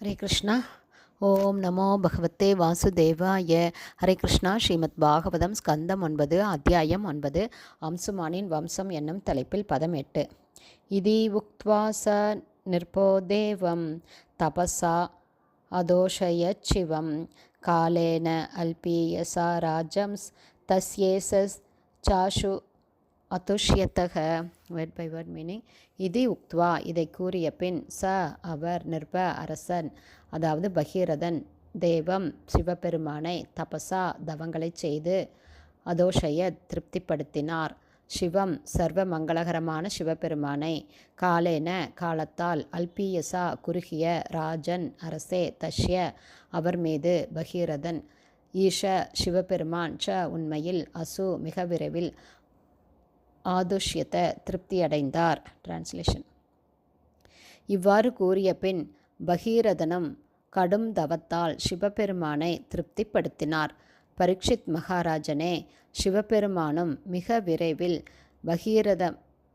ஹரே கிருஷ்ணா. ஓம் நமோ பகவத்தே வாசுதேவாய. ஹரே கிருஷ்ணா ஸ்ரீமத் பாகவதம் ஸ்கந்தம் ஒன்பது அத்தியாயம் ஒன்பது அம்சுமானின் வம்சம் என்னும் தலைப்பில் பதம் எட்டு இதி உக்த்வா ச நிர்போதேவம் தபசா அதோஷய சிவம். காலேன அல்பீயசா ராஜம்ஸ் தஸ்யேசஸ் சாஷு அதுஷ்யத்தக வேர்ட் பை வேர்ட் மீனிங் இது உக்த்வா இதை கூறிய பின் ச அவர் நிர்ப அரசன் அதாவது பகீரதன் தேவம் சிவபெருமானை தபசா தவங்களை செய்து அதோஷய திருப்திப்படுத்தினார். சிவம் சர்வ மங்களகரமான சிவபெருமானை காலேன காலத்தால் அல்பியசா குறுகிய ராஜன் அரசே தஷ்ய அவர் மீது பகீரதன். ஈஷ சிவபெருமான் ச உண்மையில் அசு மிக விரைவில் ஆதுஷ்யத்தை திருப்தியடைந்தார். டிரான்ஸ்லேஷன் இவ்வாறு கூறிய பின் பகீரதனும் கடும் தவத்தால் சிவபெருமானை திருப்திப்படுத்தினார். பரீட்சித் மகாராஜனே சிவபெருமானும் மிக விரைவில் பகீரத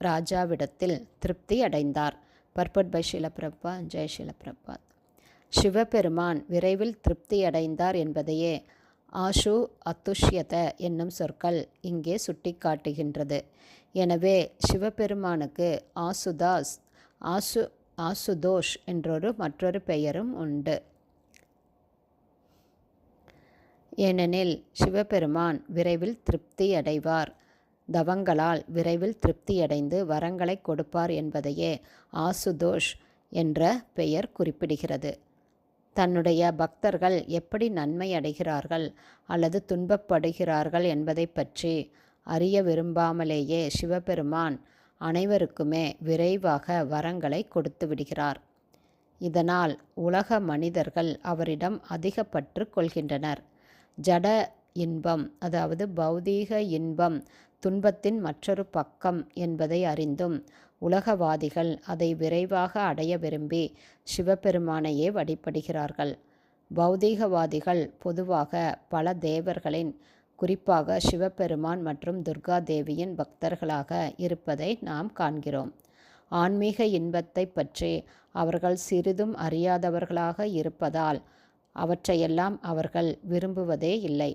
ராஜாவிடத்தில் திருப்தி அடைந்தார் பர்பட் பை ஷிலப்பிரபா ஜெய் ஷிலப்பிரபாத் சிவபெருமான் விரைவில் திருப்தி அடைந்தார் என்பதையே ஆஷு அத்துஷ்யத என்னும் சொற்கள் இங்கே சுட்டிக்காட்டுகின்றது. எனவே சிவபெருமானுக்கு ஆசுதாஸ் ஆசு ஆசுதோஷ் என்றொரு மற்றொரு பெயரும் உண்டு. ஏனெனில் சிவபெருமான் விரைவில் திருப்தி அடைவார் தவங்களால் விரைவில் திருப்தியடைந்து வரங்களை கொடுப்பார் என்பதையே ஆசுதோஷ் என்ற பெயர் குறிப்பிடுகிறது. தன்னுடைய பக்தர்கள் எப்படி நன்மை அடைகிறார்கள் அல்லது துன்பப்படுகிறார்கள் என்பதை பற்றி அறிய விரும்பாமலேயே சிவபெருமான் அனைவருக்குமே விரைவாக வரங்களை கொடுத்து விடுகிறார். இதனால் உலக மனிதர்கள் அவரிடம் அதிக பற்று கொள்கின்றனர். ஜட இன்பம் அதாவது பௌதீக இன்பம் துன்பத்தின் மற்றொரு பக்கம் என்பதை அறிந்தும் உலகவாதிகள் அதை விரைவாக அடைய விரும்பி சிவபெருமானையே வழிபடுகிறார்கள். பௌதீகவாதிகள் பொதுவாக பல தேவர்களின் குறிப்பாக சிவபெருமான் மற்றும் துர்கா தேவியின் பக்தர்களாக இருப்பதை நாம் காண்கிறோம். ஆன்மீக இன்பத்தை பற்றி அவர்கள் சிறிதும் அறியாதவர்களாக இருப்பதால் அவற்றையெல்லாம் அவர்கள் விரும்புவதே இல்லை.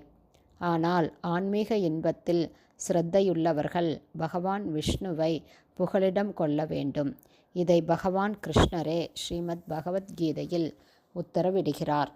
ஆனால் ஆன்மீக இன்பத்தில் சிரத்தையுள்ளவர்கள் பகவான் விஷ்ணுவை புகலிடம் கொள்ள வேண்டும். இதை பகவான் கிருஷ்ணரே ஸ்ரீமத் பகவத்கீதையில் உத்தரவிடுகிறார்.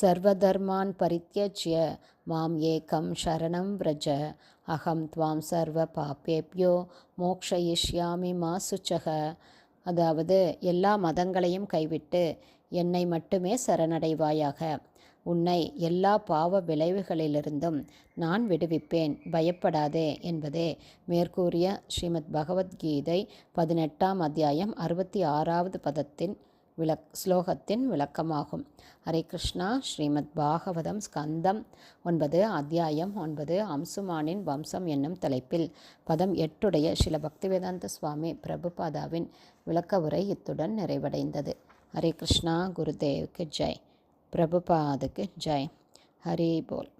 சர்வதர்மான் பரித்தியஜ்ய மாம் ஏகம் சரணம் விரஜ. அகம் துவாம் சர்வ பாப்பேப்யோ மோக்ஷயிஷ்யாமி மா சுச்சக. அதாவது எல்லா மதங்களையும் கைவிட்டு என்னை மட்டுமே சரணடைவாயாக. உன்னை எல்லா பாவ விளைவுகளிலிருந்தும் நான் விடுவிப்பேன். பயப்படாதே என்பதே மேற்கூறிய ஸ்ரீமத் பகவத்கீதை பதினெட்டாம் அத்தியாயம் அறுபத்தி ஆறாவது பதத்தின் விளக் ஸ்லோகத்தின் விளக்கமாகும். ஹரே கிருஷ்ணா ஸ்ரீமத் பாகவதம் ஸ்கந்தம் ஒன்பது அத்தியாயம் ஒன்பது அம்சுமானின் வம்சம் என்னும் தலைப்பில் பதம் எட்டுடைய சில பக்திவேதாந்த சுவாமி பிரபுபாதாவின் விளக்க உரை இத்துடன் நிறைவடைந்தது. ஹரே கிருஷ்ணா குருதேவ்க்கு ஜெய். பிரபுபாதுக்கு ஜெய் ஹரி போல்